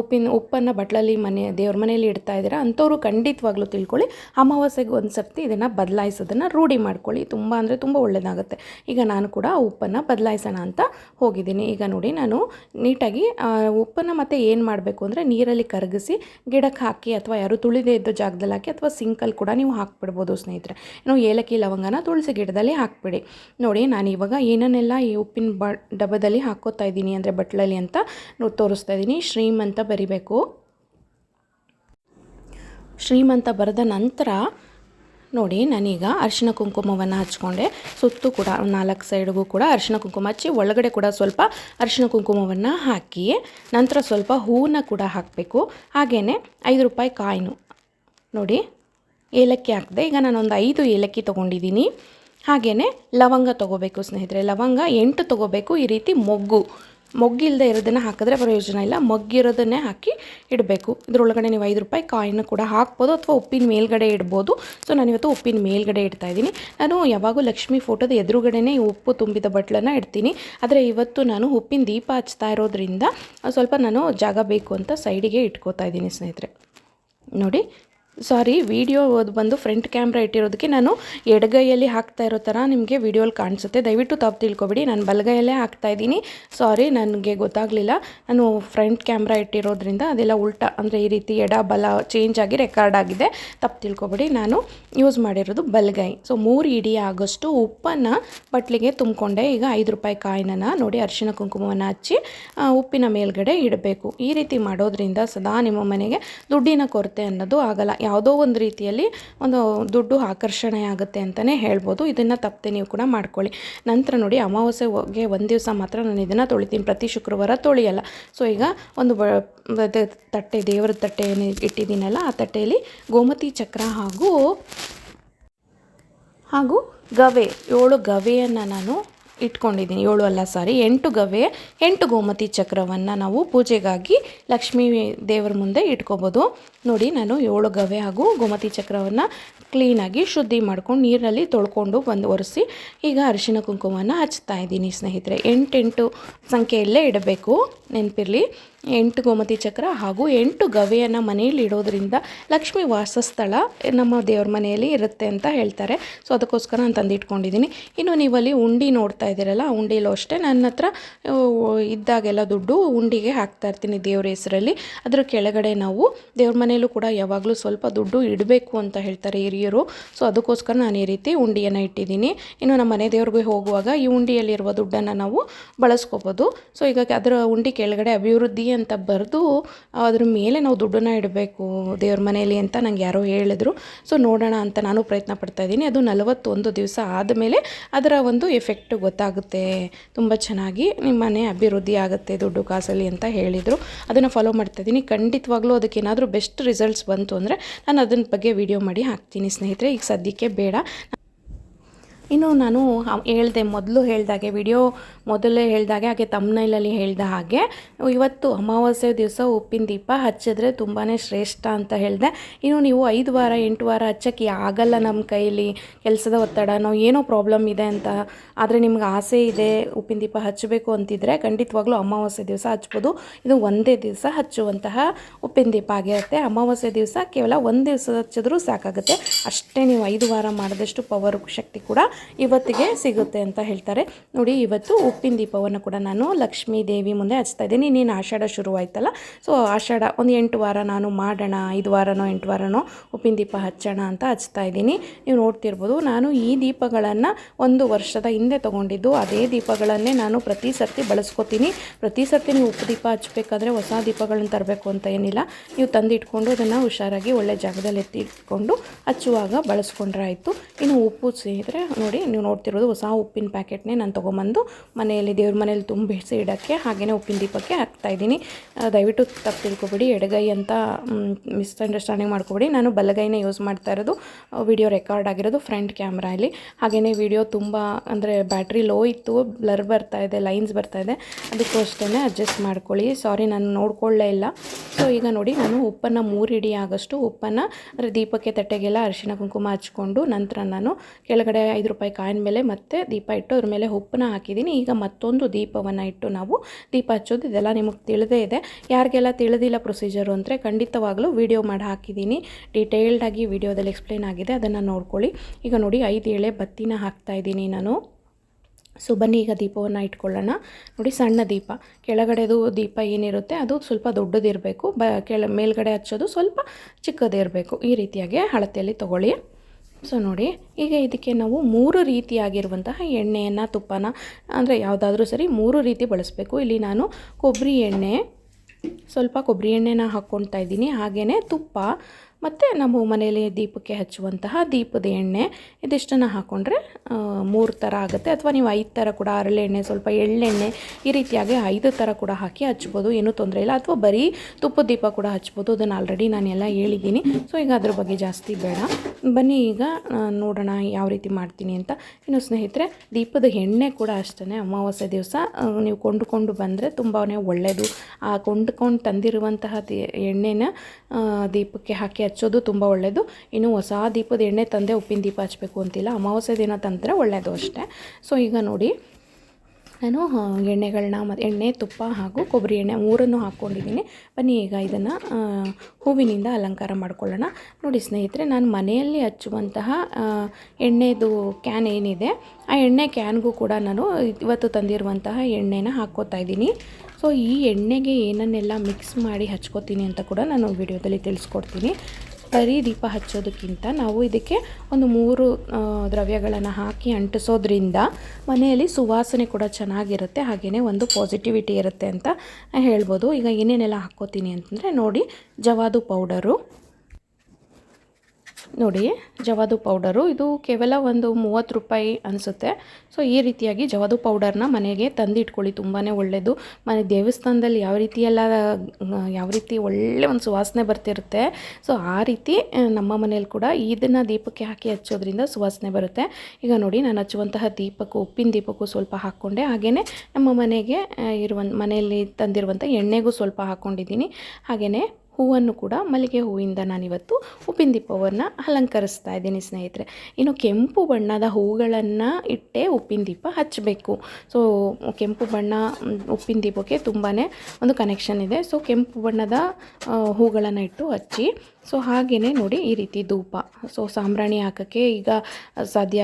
ಉಪ್ಪಿನ, ಉಪ್ಪನ್ನು ಬಟ್ಲಲ್ಲಿ ಮನೆ, ದೇವ್ರ ಮನೆಯಲ್ಲಿ ಇಡ್ತಾ ಇದ್ದೀರಾ, ಅಂಥವ್ರು ಖಂಡಿತವಾಗ್ಲೂ ತಿಳ್ಕೊಳ್ಳಿ. ಅಮಾವಾಸ್ಯೆಗೆ ಒಂದು ಸರ್ತಿ ಇದನ್ನು ಬದಲಾಯಿಸೋದನ್ನು ರೂಢಿ ಮಾಡ್ಕೊಳ್ಳಿ. ತುಂಬ ಅಂದರೆ ತುಂಬ ಒಳ್ಳೆಯದಾಗುತ್ತೆ ಈಗ ನಾನು ಕೂಡ ಉಪ್ಪನ್ನು ಬದಲಾಯಿಸೋಣ ಅಂತ ಹೋಗಿದ್ದೀನಿ. ಈಗ ನೋಡಿ, ನಾನು ನೀಟಾಗಿ ಉಪ್ಪನ್ನು ಮತ್ತೆ ಏನು ಮಾಡಬೇಕು ಅಂದರೆ ನೀರಲ್ಲಿ ಕರಗಿಸಿ ಗಿಡಕ್ಕೆ ಹಾಕಿ ಅಥವಾ ಯಾರು ತುಳಿದೇ ಇದ್ದ ಜಾಗದಲ್ಲಿ ಹಾಕಿ ಅಥವಾ ಸಿಂಕಲ್ಲಿ ಕೂಡ ನೀವು ಹಾಕ್ಬಿಡ್ಬೋದು ಸ್ನೇಹಿತರೆ. ಏನು ಏಲಕ್ಕಿ, ಲವಂಗನ ತುಳಸಿ ಗಿಡದಲ್ಲಿ ಹಾಕ್ಬಿಡಿ. ನೋಡಿ, ನಾನು ಇವಾಗ ಏನನ್ನೆಲ್ಲ ಈ ಉಪ್ಪಿನ ಬ, ಡಬ್ಬದಲ್ಲಿ ಹಾಕೋತಾ ಇದ್ದೀನಿ ಅಂದರೆ ಬಟ್ಲಲ್ಲಿ ಅಂತ ತೋರಿಸ್ತಾ ಇದ್ದೀನಿ. ಶ್ರೀಮಂತ ಬರಿಬೇಕು. ಶ್ರೀಮಂತ ಬರೆದ ನಂತರ ನೋಡಿ, ನಾನೀಗ ಅರಿಶಿನ ಕುಂಕುಮವನ್ನು ಹಚ್ಕೊಂಡೆ. ಸುತ್ತು ಕೂಡ ನಾಲ್ಕು ಸೈಡ್ಗೂ ಕೂಡ ಅರಿಶಿನ ಕುಂಕುಮ ಹಚ್ಚಿ, ಒಳಗಡೆ ಕೂಡ ಸ್ವಲ್ಪ ಅರಿಶಿನ ಕುಂಕುಮವನ್ನು ಹಾಕಿ, ನಂತರ ಸ್ವಲ್ಪ ಹೂವನ್ನ ಕೂಡ ಹಾಕಬೇಕು. ಹಾಗೆಯೇ ಐದು ರೂಪಾಯಿ ಕಾಯಿನು. ನೋಡಿ, ಏಲಕ್ಕಿ ಹಾಕಿದೆ, ಈಗ ನಾನೊಂದು ಐದು ಏಲಕ್ಕಿ ತೊಗೊಂಡಿದ್ದೀನಿ. ಹಾಗೆಯೇ ಲವಂಗ ತೊಗೋಬೇಕು, ಸ್ನೇಹಿತರೆ. ಲವಂಗ ಎಂಟು ತೊಗೋಬೇಕು, ಈ ರೀತಿ ಮೊಗ್ಗು. ಮೊಗ್ಗಿಲ್ಲದೆ ಇರೋದನ್ನು ಹಾಕಿದ್ರೆ ಪ್ರಯೋಜನ ಇಲ್ಲ. ಮೊಗ್ಗಿರೋದನ್ನೇ ಹಾಕಿ ಇಡಬೇಕು. ಇದರೊಳಗಡೆ ನೀವು ಐದು ರೂಪಾಯಿ ಕಾಯಿನ ಕೂಡ ಹಾಕ್ಬೋದು ಅಥವಾ ಉಪ್ಪಿನ ಮೇಲ್ಗಡೆ ಇಡ್ಬೋದು. ಸೊ, ನಾನಿವತ್ತು ಉಪ್ಪಿನ ಮೇಲ್ಗಡೆ ಇಡ್ತಾ ಇದ್ದೀನಿ. ನಾನು ಯಾವಾಗೂ ಲಕ್ಷ್ಮಿ ಫೋಟೋದ ಎದುರುಗಡೆನೇ ಈ ಉಪ್ಪು ತುಂಬಿದ ಬಟ್ಲನ್ನು ಇಡ್ತೀನಿ. ಆದರೆ ಇವತ್ತು ನಾನು ಉಪ್ಪಿನ ದೀಪ ಹಚ್ತಾ ಇರೋದ್ರಿಂದ ಸ್ವಲ್ಪ ನಾನು ಜಾಗ ಬೇಕು ಅಂತ ಸೈಡಿಗೆ ಇಟ್ಕೋತಾ ಇದ್ದೀನಿ, ಸ್ನೇಹಿತರೆ. ನೋಡಿ ಸಾರಿ ವಿಡಿಯೋ ಬಂದು ಫ್ರಂಟ್ ಕ್ಯಾಮ್ರಾ ಇಟ್ಟಿರೋದಕ್ಕೆ ನಾನು ಎಡಗೈಯಲ್ಲಿ ಹಾಕ್ತಾ ಇರೋ ಥರ ನಿಮಗೆ ವಿಡಿಯೋಲಿ ಕಾಣಿಸುತ್ತೆ. ದಯವಿಟ್ಟು ತಪ್ಪು ತಿಳ್ಕೊಬೇಡಿ. ನಾನು ಬಲಗೈಯಲ್ಲೇ ಹಾಕ್ತಾ ಇದ್ದೀನಿ. ಸಾರಿ ನನಗೆ ಗೊತ್ತಾಗಲಿಲ್ಲ. ನಾನು ಫ್ರಂಟ್ ಕ್ಯಾಮ್ರಾ ಇಟ್ಟಿರೋದ್ರಿಂದ ಅದೆಲ್ಲ ಉಲ್ಟಾ ಅಂದರೆ ಈ ರೀತಿ ಎಡ ಬಲ ಚೇಂಜ್ ಆಗಿ ರೆಕಾರ್ಡ್ ಆಗಿದೆ. ತಪ್ಪು ತಿಳ್ಕೊಬೇಡಿ. ನಾನು ಯೂಸ್ ಮಾಡಿರೋದು ಬಲಗೈ. ಸೊ ಮೂರು ಇಡಿ ಆಗೋಷ್ಟು ಉಪ್ಪನ್ನು ಬಟ್ಲಿಗೆ ತುಂಬಿಕೊಂಡೆ. ಈಗ ಐದು ರೂಪಾಯಿ ಕಾಯಿನ ನೋಡಿ ಅರಿಶಿನ ಕುಂಕುಮವನ್ನು ಹಚ್ಚಿ ಉಪ್ಪಿನ ಮೇಲ್ಗಡೆ ಇಡಬೇಕು. ಈ ರೀತಿ ಮಾಡೋದ್ರಿಂದ ಸದಾ ನಿಮ್ಮ ಮನೆಗೆ ದುಡ್ಡಿನ ಕೊರತೆ ಅನ್ನೋದು ಆಗಲ್ಲ. ಯಾವುದೋ ಒಂದು ರೀತಿಯಲ್ಲಿ ಒಂದು ದುಡ್ಡು ಆಕರ್ಷಣೆ ಆಗುತ್ತೆ ಅಂತಲೇ ಹೇಳ್ಬೋದು. ಇದನ್ನು ತಪ್ಪದೆ ನೀವು ಕೂಡ ಮಾಡ್ಕೊಳ್ಳಿ. ನಂತರ ನೋಡಿ, ಅಮಾವಾಸ್ಯೆಗೆ ಒಂದು ದಿವಸ ಮಾತ್ರ ನಾನು ಇದನ್ನು ತೊಳಿತೀನಿ. ಪ್ರತಿ ಶುಕ್ರವಾರ ತೊಳೆಯಲ್ಲ. ಸೊ ಈಗ ಒಂದು ತಟ್ಟೆ, ದೇವರ ತಟ್ಟೆ ಇಟ್ಟಿದ್ದೀನಲ್ಲ, ಆ ತಟ್ಟೆಯಲ್ಲಿ ಗೋಮತಿ ಚಕ್ರ ಹಾಗೂ ಹಾಗೂ ಗವೆ, ಏಳು ಗವೆಯನ್ನು ನಾನು ಇಟ್ಕೊಂಡಿದ್ದೀನಿ. ಏಳು ಅಲ್ಲ ಸಾರಿ ಎಂಟು ಗವೆ, ಎಂಟು ಗೋಮತಿ ಚಕ್ರವನ್ನು ನಾವು ಪೂಜೆಗಾಗಿ ಲಕ್ಷ್ಮೀ ದೇವರ ಮುಂದೆ ಇಟ್ಕೋಬೋದು. ನೋಡಿ, ನಾನು ಏಳು ಗವೆ ಹಾಗೂ ಗೋಮತಿ ಚಕ್ರವನ್ನು ಕ್ಲೀನಾಗಿ ಶುದ್ಧಿ ಮಾಡ್ಕೊಂಡು ನೀರಲ್ಲಿ ತೊಳ್ಕೊಂಡು ಬಂದು ಒರೆಸಿ ಈಗ ಅರಿಶಿನ ಕುಂಕುಮವನ್ನು ಹಚ್ತಾ ಇದ್ದೀನಿ ಸ್ನೇಹಿತರೆ. ಎಂಟೆಂಟು ಸಂಖ್ಯೆಯಲ್ಲೇ ಇಡಬೇಕು. ನೆನಪಿರಲಿ. ಎಂಟು ಗೋಮತಿ ಚಕ್ರ ಹಾಗೂ ಎಂಟು ಗವೆಯನ್ನು ಮನೆಯಲ್ಲಿ ಇಡೋದ್ರಿಂದ ಲಕ್ಷ್ಮಿ ವಾಸಸ್ಥಳ ನಮ್ಮ ದೇವ್ರ ಮನೆಯಲ್ಲಿ ಇರುತ್ತೆ ಅಂತ ಹೇಳ್ತಾರೆ. ಸೊ ಅದಕ್ಕೋಸ್ಕರ ನಾನು ತಂದಿಟ್ಕೊಂಡಿದ್ದೀನಿ. ಇನ್ನು ನೀವಲ್ಲಿ ಉಂಡಿ ನೋಡ್ತಾ ಇದ್ದೀರಲ್ಲ ಉಂಡಿಲೂ ಅಷ್ಟೇ. ನನ್ನ ಹತ್ರ ಇದ್ದಾಗೆಲ್ಲ ದುಡ್ಡು ಉಂಡಿಗೆ ಹಾಕ್ತಾ ಇರ್ತೀನಿ ದೇವ್ರ ಹೆಸರಲ್ಲಿ. ಅದರ ಕೆಳಗಡೆ ನಾವು ದೇವ್ರ ಮನೆಯಲ್ಲೂ ಕೂಡ ಯಾವಾಗಲೂ ಸ್ವಲ್ಪ ದುಡ್ಡು ಇಡಬೇಕು ಅಂತ ಹೇಳ್ತಾರೆ ಹಿರಿಯರು. ಸೊ ಅದಕ್ಕೋಸ್ಕರ ನಾನು ಈ ರೀತಿ ಉಂಡಿಯನ್ನು ಇಟ್ಟಿದ್ದೀನಿ. ಇನ್ನು ನಮ್ಮ ಮನೆ ದೇವ್ರಿಗೆ ಹೋಗುವಾಗ ಈ ಉಂಡಿಯಲ್ಲಿರುವ ದುಡ್ಡನ್ನು ನಾವು ಬಳಸ್ಕೋಬೋದು. ಸೊ ಈಗ ಅದರ ಉಂಡಿ ಕೆಳಗಡೆ ಅಭಿವೃದ್ಧಿ ಅಂತ ಬರೆದು ಅದ್ರ ಮೇಲೆ ನಾವು ದುಡ್ಡನ್ನು ಇಡಬೇಕು ದೇವ್ರ ಮನೆಯಲ್ಲಿ ಅಂತ ನಂಗೆ ಯಾರೋ ಹೇಳಿದ್ರು. ಸೊ ನೋಡೋಣ ಅಂತ ನಾನು ಪ್ರಯತ್ನ ಪಡ್ತಾ ಇದ್ದೀನಿ. ಅದು ನಲವತ್ತೊಂದು ದಿವಸ ಆದಮೇಲೆ ಅದರ ಒಂದು ಎಫೆಕ್ಟ್ ಗೊತ್ತಾಗುತ್ತೆ. ತುಂಬ ಚೆನ್ನಾಗಿ ನಿಮ್ಮ ಮನೆ ಅಭಿವೃದ್ಧಿ ಆಗುತ್ತೆ ದುಡ್ಡು ಕಾಸಲ್ಲಿ ಅಂತ ಹೇಳಿದರು. ಅದನ್ನು ಫಾಲೋ ಮಾಡ್ತಾ ಇದ್ದೀನಿ. ಖಂಡಿತವಾಗ್ಲೂ ಅದಕ್ಕೆ ಏನಾದರೂ ಬೆಸ್ಟ್ ರಿಸಲ್ಟ್ಸ್ ಬಂತು ಅಂದರೆ ನಾನು ಅದನ್ನ ಬಗ್ಗೆ ವಿಡಿಯೋ ಮಾಡಿ ಹಾಕ್ತೀನಿ ಸ್ನೇಹಿತರೆ. ಈಗ ಸದ್ಯಕ್ಕೆ ಬೇಡ. ಇನ್ನು ನಾನು ಹೇಳಿದೆ ಮೊದಲು ಹೇಳಿದಾಗೆ ವಿಡಿಯೋ ಮೊದಲೇ ಹೇಳಿದಾಗೆ, ಹಾಗೆ ತಮ್ಮನೈಲಲ್ಲಿ ಹೇಳಿದ ಹಾಗೆ, ಇವತ್ತು ಅಮಾವಾಸ್ಯೆ ದಿವಸ ಉಪ್ಪಿನ ದೀಪ ಹಚ್ಚಿದ್ರೆ ತುಂಬಾ ಶ್ರೇಷ್ಠ ಅಂತ ಹೇಳಿದೆ. ಇನ್ನು ನೀವು ಐದು ವಾರ, ಎಂಟು ವಾರ ಹಚ್ಚಕ್ಕೆ ಆಗಲ್ಲ ನಮ್ಮ ಕೈಯಲ್ಲಿ ಕೆಲಸದ ಒತ್ತಡ, ನಾವು ಏನೋ ಪ್ರಾಬ್ಲಮ್ ಇದೆ ಅಂತ. ಆದರೆ ನಿಮ್ಗೆ ಆಸೆ ಇದೆ ಉಪ್ಪಿನ ದೀಪ ಹಚ್ಚಬೇಕು ಅಂತಿದ್ರೆ ಖಂಡಿತವಾಗ್ಲೂ ಅಮಾವಾಸ್ಯೆ ದಿವಸ ಹಚ್ಬೋದು. ಇದು ಒಂದೇ ದಿವಸ ಹಚ್ಚುವಂತಹ ಉಪ್ಪಿನ ದೀಪ ಆಗಿರುತ್ತೆ. ಅಮಾವಾಸ್ಯೆ ದಿವಸ ಕೇವಲ ಒಂದು ದಿವಸ ಹಚ್ಚಿದ್ರೂ ಸಾಕಾಗುತ್ತೆ. ಅಷ್ಟೇ ನೀವು ಐದು ವಾರ ಮಾಡಿದಷ್ಟು ಪವರ್ ಶಕ್ತಿ ಕೂಡ ಇವತ್ತಿಗೆ ಸಿಗುತ್ತೆ ಅಂತ ಹೇಳ್ತಾರೆ. ನೋಡಿ, ಇವತ್ತು ಉಪ್ಪಿನ ದೀಪವನ್ನು ಕೂಡ ನಾನು ಲಕ್ಷ್ಮೀ ದೇವಿ ಮುಂದೆ ಹಚ್ತಾ ಇದ್ದೀನಿ. ನೀನು ಆಷಾಢ ಶುರುವಾಯ್ತಲ್ಲ ಸೊ ಆಷಾಢ ಒಂದು ಎಂಟು ವಾರ ನಾನು ಮಾಡೋಣ, ಐದು ವಾರನೋ, ಎಂಟು ವಾರನೋ ಉಪ್ಪಿನ ದೀಪ ಹಚ್ಚೋಣ ಅಂತ ಹಚ್ತಾ ಇದ್ದೀನಿ. ನೀವು ನೋಡ್ತಿರ್ಬೋದು, ನಾನು ಈ ದೀಪಗಳನ್ನು ಒಂದು ವರ್ಷದ ಹಿಂದೆ ತೊಗೊಂಡಿದ್ದು, ಅದೇ ದೀಪಗಳನ್ನೇ ನಾನು ಪ್ರತಿ ಸರ್ತಿ ಬಳಸ್ಕೊತೀನಿ. ಪ್ರತಿ ಸರ್ತಿ ನೀವು ಉಪ್ಪು ದೀಪ ಹಚ್ಚಬೇಕಾದ್ರೆ ಹೊಸ ದೀಪಗಳನ್ನ ತರಬೇಕು ಅಂತ ಏನಿಲ್ಲ. ನೀವು ತಂದಿಟ್ಕೊಂಡು ಅದನ್ನು ಹುಷಾರಾಗಿ ಒಳ್ಳೆ ಜಾಗದಲ್ಲಿ ಎತ್ತಿಟ್ಕೊಂಡು ಹಚ್ಚುವಾಗ ಬಳಸ್ಕೊಂಡ್ರೆ ಆಯಿತು ಇನ್ನು ಉಪ್ಪು ಸೇರಿದ್ರೆ ನೋಡಿ, ನೀವು ನೋಡ್ತಿರೋದು ಹೊಸ ಉಪ್ಪಿನ ಪ್ಯಾಕೆಟ್ನೇ ನಾನು ತೊಗೊಂಬಂದು ಮನೆಯಲ್ಲಿ ದೇವ್ರ ಮನೆಯಲ್ಲಿ ತುಂಬಿಸಿ ಇಡೋಕ್ಕೆ ಹಾಗೆಯೇ ಉಪ್ಪಿನ ದೀಪಕ್ಕೆ ಹಾಕ್ತಾಯಿದ್ದೀನಿ ದಯವಿಟ್ಟು ತಪ್ಪು ತಿಳ್ಕೊಬೇಡಿ, ಎಡಗೈ ಅಂತ ಮಿಸ್ಅಂಡರ್ಸ್ಟ್ಯಾಂಡಿಂಗ್ ಮಾಡ್ಕೊಬೇಡಿ. ನಾನು ಬಲಗೈನೇ ಯೂಸ್ ಮಾಡ್ತಾ ಇರೋದು ವಿಡಿಯೋ ರೆಕಾರ್ಡ್ ಆಗಿರೋದು ಫ್ರಂಟ್ ಕ್ಯಾಮ್ರಾಯಲ್ಲಿ ಹಾಗೆಯೇ ವಿಡಿಯೋ ತುಂಬ, ಅಂದರೆ ಬ್ಯಾಟ್ರಿ ಲೋ ಇತ್ತು ಬ್ಲರ್ ಬರ್ತಾ ಇದೆ ಲೈನ್ಸ್ ಬರ್ತಾ ಇದೆ. ಅದಕ್ಕೂ ಅಷ್ಟೇ ಅಡ್ಜಸ್ಟ್ ಮಾಡ್ಕೊಳ್ಳಿ. ಸಾರಿ ನಾನು ನೋಡ್ಕೊಳ್ಳೇ ಇಲ್ಲ. ಸೊ ಈಗ ನೋಡಿ, ನಾನು ಉಪ್ಪನ್ನು ಮೂರು ಇಡಿ ಆಗೋಷ್ಟು ಉಪ್ಪನ್ನು, ಅಂದರೆ ದೀಪಕ್ಕೆ ತಟ್ಟೆಗೆಲ್ಲ ಅರಿಶಿನ ಕುಂಕುಮ ಹಚ್ಕೊಂಡು ನಂತರ ನಾನು ಕೆಳಗಡೆ ಐದು ರೂಪಾಯಿ ಕಾಯಿನ ಮೇಲೆ ಮತ್ತೆ ದೀಪ ಇಟ್ಟು ಅದ್ರ ಮೇಲೆ ಉಪ್ಪನ್ನ ಹಾಕಿದ್ದೀನಿ. ಈಗ ಮತ್ತೊಂದು ದೀಪವನ್ನು ಇಟ್ಟು ನಾವು ದೀಪ ಹಚ್ಚೋದು, ಇದೆಲ್ಲ ನಿಮಗೆ ತಿಳಿದೇ ಇದೆ. ಯಾರಿಗೆಲ್ಲ ತಿಳಿದಿಲ್ಲ ಪ್ರೊಸೀಜರು ಅಂದರೆ ಖಂಡಿತವಾಗ್ಲೂ ವಿಡಿಯೋ ಮಾಡಿ ಹಾಕಿದ್ದೀನಿ. ಡೀಟೇಲ್ಡಾಗಿ ವಿಡಿಯೋದಲ್ಲಿ ಎಕ್ಸ್ಪ್ಲೇನ್ ಆಗಿದೆ, ಅದನ್ನು ನೋಡ್ಕೊಳ್ಳಿ. ಈಗ ನೋಡಿ, ಐದು ಎಳೆ ಬತ್ತಿನ ಹಾಕ್ತಾ ಇದ್ದೀನಿ ನಾನು. ಸೊ, ಬನ್ನಿ, ಈಗ ದೀಪವನ್ನು ಇಟ್ಕೊಳ್ಳೋಣ. ನೋಡಿ, ಸಣ್ಣ ದೀಪ. ಕೆಳಗಡೆದು ದೀಪ ಏನಿರುತ್ತೆ, ಅದು ಸ್ವಲ್ಪ ದೊಡ್ಡದಿರಬೇಕು. ಬ, ಕೆಳ, ಮೇಲ್ಗಡೆ ಹಚ್ಚೋದು ಸ್ವಲ್ಪ ಚಿಕ್ಕದಿರಬೇಕು. ಈ ರೀತಿಯಾಗಿ ಅಳತೆಯಲ್ಲಿ ತೊಗೊಳ್ಳಿ. ಸೊ ನೋಡಿ, ಈಗ ಇದಕ್ಕೆ ನಾವು ಮೂರು ರೀತಿಯಾಗಿರುವಂತಹ ಎಣ್ಣೆಯನ್ನು, ತುಪ್ಪನ, ಅಂದರೆ ಯಾವುದಾದ್ರೂ ಸರಿ ಮೂರು ರೀತಿ ಬಳಸಬೇಕು. ಇಲ್ಲಿ ನಾನು ಕೊಬ್ಬರಿ ಎಣ್ಣೆ, ಸ್ವಲ್ಪ ಕೊಬ್ಬರಿ ಎಣ್ಣೆನ ಹಾಕ್ಕೊಳ್ತಾ ಇದ್ದೀನಿ. ಹಾಗೆಯೇ ತುಪ್ಪ ಮತ್ತು ನಮ್ಮ ಮನೆಯಲ್ಲಿ ದೀಪಕ್ಕೆ ಹಚ್ಚುವಂತಹ ದೀಪದ ಎಣ್ಣೆ ಇದಿಷ್ಟನ್ನು ಹಾಕ್ಕೊಂಡ್ರೆ ಮೂರು ಥರ ಆಗುತ್ತೆ. ಅಥವಾ ನೀವು ಐದು ಥರ ಕೂಡ ಹರಳೆಣ್ಣೆ ಸ್ವಲ್ಪ ಎಳ್ಳೆಣ್ಣೆ ಈ ರೀತಿಯಾಗಿ ಐದು ಥರ ಕೂಡ ಹಾಕಿ ಹಚ್ಬೋದು. ಏನೂ ತೊಂದರೆ ಇಲ್ಲ. ಅಥವಾ ಬರೀ ತುಪ್ಪದ ದೀಪ ಕೂಡ ಹಚ್ಬೋದು. ಅದನ್ನು ಆಲ್ರೆಡಿ ನಾನೆಲ್ಲ ಹೇಳಿದ್ದೀನಿ. ಸೊ, ಈಗ ಅದ್ರ ಬಗ್ಗೆ ಜಾಸ್ತಿ ಬೇಡ. ಬನ್ನಿ ಈಗ ನೋಡೋಣ ಯಾವ ರೀತಿ ಮಾಡ್ತೀನಿ ಅಂತ. ಇನ್ನು ಸ್ನೇಹಿತರೆ, ದೀಪದ ಎಣ್ಣೆ ಕೂಡ ಅಷ್ಟೇ ಅಮಾವಾಸ್ಯೆ ದಿವಸ ನೀವು ಕೊಂಡುಕೊಂಡು ಬಂದರೆ ತುಂಬಾ ಒಳ್ಳೆಯದು ಆ ಕೊಂಡುಕೊಂಡು ತಂದಿರುವಂತಹ ಎಣ್ಣೆನ ದೀಪಕ್ಕೆ ಹಾಕಿ ಹಚ್ಚೋದು ತುಂಬ ಒಳ್ಳೆಯದು ಇನ್ನು ಹೊಸ ದೀಪದ ಎಣ್ಣೆ ತಂದೆ ಉಪ್ಪಿನ ದೀಪ ಹಚ್ಚಬೇಕು ಅಂತಿಲ್ಲ. ಅಮಾವಾಸ್ಯೆ ದಿನ ತಂದರೆ ಒಳ್ಳೆಯದು ಅಷ್ಟೇ. ಸೊ ಈಗ ನೋಡಿ. ನಾನು ಎಣ್ಣೆಗಳನ್ನ ಮತ್ತು ಎಣ್ಣೆ, ತುಪ್ಪ ಹಾಗೂ ಕೊಬ್ಬರಿ ಎಣ್ಣೆ ಮೂರನ್ನು ಹಾಕ್ಕೊಂಡಿದ್ದೀನಿ. ಬನ್ನಿ ಈಗ ಇದನ್ನು ಹೂವಿನಿಂದ ಅಲಂಕಾರ ಮಾಡ್ಕೊಳ್ಳೋಣ. ನೋಡಿ ಸ್ನೇಹಿತರೆ, ನಾನು ಮನೆಯಲ್ಲಿ ಹಚ್ಚುವಂತಹ ಎಣ್ಣೆದು ಕ್ಯಾನ್ ಏನಿದೆ, ಆ ಎಣ್ಣೆ ಕ್ಯಾನ್ಗೂ ಕೂಡ ನಾನು ಇವತ್ತು ತಂದಿರುವಂತಹ ಎಣ್ಣೆನ ಹಾಕ್ಕೋತಾ ಇದ್ದೀನಿ. ಸೊ ಈ ಎಣ್ಣೆಗೆ ಏನನ್ನೆಲ್ಲ ಮಿಕ್ಸ್ ಮಾಡಿ ಹಚ್ಕೋತೀನಿ ಅಂತ ಕೂಡ ನಾನು ವಿಡಿಯೋದಲ್ಲಿ ತಿಳಿಸ್ಕೊಡ್ತೀನಿ. ಬರೀ ದೀಪ ಹಚ್ಚೋದಕ್ಕಿಂತ ನಾವು ಇದಕ್ಕೆ ಒಂದು ಮೂರು ದ್ರವ್ಯಗಳನ್ನು ಹಾಕಿ ಅಂಟಿಸೋದ್ರಿಂದ ಮನೆಯಲ್ಲಿ ಸುವಾಸನೆ ಕೂಡ ಚೆನ್ನಾಗಿರುತ್ತೆ. ಹಾಗೆಯೇ ಒಂದು ಪಾಸಿಟಿವಿಟಿ ಇರುತ್ತೆ ಅಂತ ಹೇಳ್ಬೋದು. ಈಗ ಏನೇನೆಲ್ಲ ಹಾಕ್ಕೋತೀನಿ ಅಂತಂದರೆ ನೋಡಿ, ಜವಾದು ಪೌಡರು ನೋಡಿ, ಜವಾದು ಪೌಡರು. ಇದು ಕೇವಲ ಒಂದು ಮೂವತ್ತು ರೂಪಾಯಿ ಅನಿಸುತ್ತೆ. ಸೊ ಈ ರೀತಿಯಾಗಿ ಜವಾದು ಪೌಡರ್ನ ಮನೆಗೆ ತಂದಿಟ್ಕೊಳ್ಳಿ ತುಂಬಾ ಒಳ್ಳೆಯದು ಮನೆ ದೇವಸ್ಥಾನದಲ್ಲಿ ಯಾವ ರೀತಿ ಎಲ್ಲ ಯಾವ ರೀತಿ ಒಳ್ಳೆ ಒಂದು ಸುವಾಸನೆ ಬರ್ತಿರುತ್ತೆ. ಸೊ ಆ ರೀತಿ ನಮ್ಮ ಮನೇಲಿ ಕೂಡ ಇದನ್ನು ದೀಪಕ್ಕೆ ಹಾಕಿ ಹಚ್ಚೋದ್ರಿಂದ ಸುವಾಸನೆ ಬರುತ್ತೆ. ಈಗ ನೋಡಿ, ನಾನು ಹಚ್ಚುವಂತಹ ದೀಪಕ್ಕೂ, ಉಪ್ಪಿನ ದೀಪಕ್ಕೂ ಸ್ವಲ್ಪ ಹಾಕ್ಕೊಂಡೆ. ಹಾಗೆಯೇ ನಮ್ಮ ಮನೆಗೆ ಇರುವ ಮನೆಯಲ್ಲಿ ತಂದಿರುವಂಥ ಎಣ್ಣೆಗೂ ಸ್ವಲ್ಪ ಹಾಕ್ಕೊಂಡಿದ್ದೀನಿ ಹಾಗೆಯೇ ಹೂವನ್ನು ಕೂಡ ಮಲ್ಲಿಗೆ ಹೂವಿಂದ ನಾನಿವತ್ತು ಉಪ್ಪಿನ ದೀಪವನ್ನು ಅಲಂಕರಿಸ್ತಾ ಇದ್ದೀನಿ, ಸ್ನೇಹಿತರೆ. ಇನ್ನು ಕೆಂಪು ಬಣ್ಣದ ಹೂಗಳನ್ನು ಇಟ್ಟೇ ಉಪ್ಪಿನ ದೀಪ ಹಚ್ಚಬೇಕು. ಸೊ ಕೆಂಪು ಬಣ್ಣ ಉಪ್ಪಿನ ದೀಪಕ್ಕೆ ತುಂಬಾ ಒಂದು ಕನೆಕ್ಷನ್ ಇದೆ. ಸೊ ಕೆಂಪು ಬಣ್ಣದ ಹೂಗಳನ್ನು ಇಟ್ಟು ಹಚ್ಚಿ ಸೊ ಹಾಗೆಯೇ ನೋಡಿ ಈ ರೀತಿ ಧೂಪ. ಸೊ ಸಾಂಬ್ರಾಣಿ ಹಾಕೋಕ್ಕೆ ಈಗ ಸದ್ಯ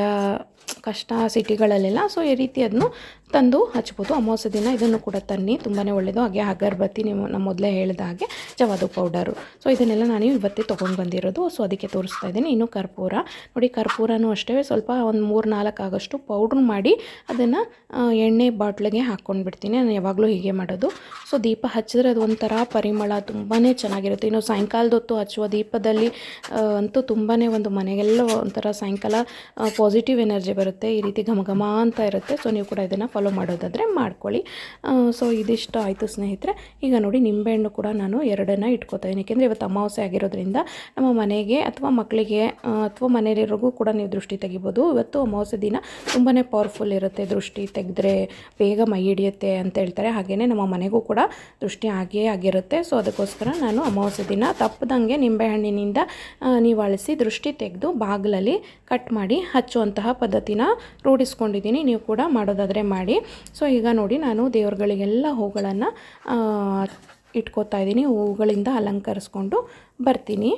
ಕಷ್ಟ ಸಿಟಿಗಳಲ್ಲೆಲ್ಲ ಸೊ ಈ ರೀತಿ ಅದನ್ನು ತಂದು ಹಚ್ಬೋದು. ಅಮಾವಾಸ್ಯ ದಿನ ಇದನ್ನು ಕೂಡ ತನ್ನಿ. ತುಂಬಾ ಒಳ್ಳೆಯದು ಹಾಗೆ ಅಗರಬತ್ತಿ ನಿಮ್ಮ ನಮ್ಮ ಮೊದಲೇ ಹೇಳಿದ ಹಾಗೆ ಜವಾದು ಪೌಡರು. ಸೊ ಇದನ್ನೆಲ್ಲ ನಾನು ಇವತ್ತೇ ತೊಗೊಂಡು ಬಂದಿರೋದು. ಸೊ ಅದಕ್ಕೆ ತೋರಿಸ್ತಾ ಇದ್ದೀನಿ. ಇನ್ನು ಕರ್ಪೂರ. ನೋಡಿ ಕರ್ಪೂರನೂ ಅಷ್ಟೇ. ಸ್ವಲ್ಪ ಒಂದು ಮೂರು ನಾಲ್ಕು ಆಗೋಷ್ಟು ಪೌಡ್ರ್ ಮಾಡಿ ಅದನ್ನು ಎಣ್ಣೆ ಬಾಟ್ಲಿಗೆ ಹಾಕ್ಕೊಂಡು ಬಿಡ್ತೀನಿ ನಾನು ಯಾವಾಗಲೂ ಹೀಗೆ ಮಾಡೋದು. ಸೊ ದೀಪ ಹಚ್ಚಿದ್ರೆ ಅದು ಒಂಥರ ಪರಿಮಳ ತುಂಬಾ ಚೆನ್ನಾಗಿರುತ್ತೆ. ಇನ್ನು ಸಾಯಂಕಾಲದೊತ್ತು ಹಚ್ಚುವ ದೀಪದಲ್ಲಿ ಅಂತೂ ತುಂಬಾ ಒಂದು ಮನೆಗೆಲ್ಲ ಒಂಥರ ಸಾಯಂಕಾಲ ಪಾಸಿಟಿವ್ ಎನರ್ಜಿ ಬರುತ್ತೆ, ಈ ರೀತಿ ಘಮ ಘಮ ಅಂತ ಇರುತ್ತೆ. ಸೊ ನೀವು ಕೂಡ ಇದನ್ನು ಫಾಲೋ ಮಾಡೋದಾದರೆ ಮಾಡ್ಕೊಳ್ಳಿ. ಸೊ ಇದಿಷ್ಟು ಆಯಿತು ಸ್ನೇಹಿತರೆ. ಈಗ ನೋಡಿ, ನಿಂಬೆಹಣ್ಣು ಕೂಡ ನಾನು ಎರಡನ್ನ ಇಟ್ಕೋತಾ ಇದ್ದೀನಿ. ಏಕೆಂದರೆ ಇವತ್ತು ಅಮಾವಾಸ್ಯೆ ಆಗಿರೋದ್ರಿಂದ ನಮ್ಮ ಮನೆಗೆ ಅಥವಾ ಮಕ್ಕಳಿಗೆ ಅಥವಾ ಮನೆಯಲ್ಲಿರೋರಿಗೂ ಕೂಡ ನೀವು ದೃಷ್ಟಿ ತೆಗಿಬೋದು. ಇವತ್ತು ಅಮಾವಾಸ್ಯೆ ದಿನ ತುಂಬಾ ಪವರ್ಫುಲ್ ಇರುತ್ತೆ. ದೃಷ್ಟಿ ತೆಗೆದ್ರೆ ಬೇಗ ಮೈ ಹಿಡಿಯುತ್ತೆ ಅಂತ ಹೇಳ್ತಾರೆ. ಹಾಗೆಯೇ ನಮ್ಮ ಮನೆಗೂ ಕೂಡ ದೃಷ್ಟಿ ಆಗೇ ಆಗಿರುತ್ತೆ. ಸೊ ಅದಕ್ಕೋಸ್ಕರ ನಾನು ಅಮಾವಾಸ್ಯೆ ದಿನ ತಪ್ಪದಂಗೆ ನಿಂಬೆಹಣ್ಣಿನಿಂದ ನೀವು ನಿವಾಳಿಸಿ ದೃಷ್ಟಿ ತೆಗೆದು ಬಾಗಿಲಲ್ಲಿ ಕಟ್ ಮಾಡಿ ಹಚ್ಚುವಂತಹ ಪದ್ಧತಿನ ರೂಢಿಸ್ಕೊಂಡಿದ್ದೀನಿ. ನೀವು ಕೂಡ ಮಾಡೋದಾದರೆ ಮಾಡಿ. ಸೊ, ಈಗ ನೋಡಿ ನಾನು ದೇವ್ರುಗಳಿಗೆಲ್ಲ ಹೂಗಳನ್ನು ಇಟ್ಕೋತಾ ಇದ್ದೀನಿ. ಹೂಗಳಿಂದ ಅಲಂಕರಿಸ್ಕೊಂಡು ಬರ್ತೀನಿ.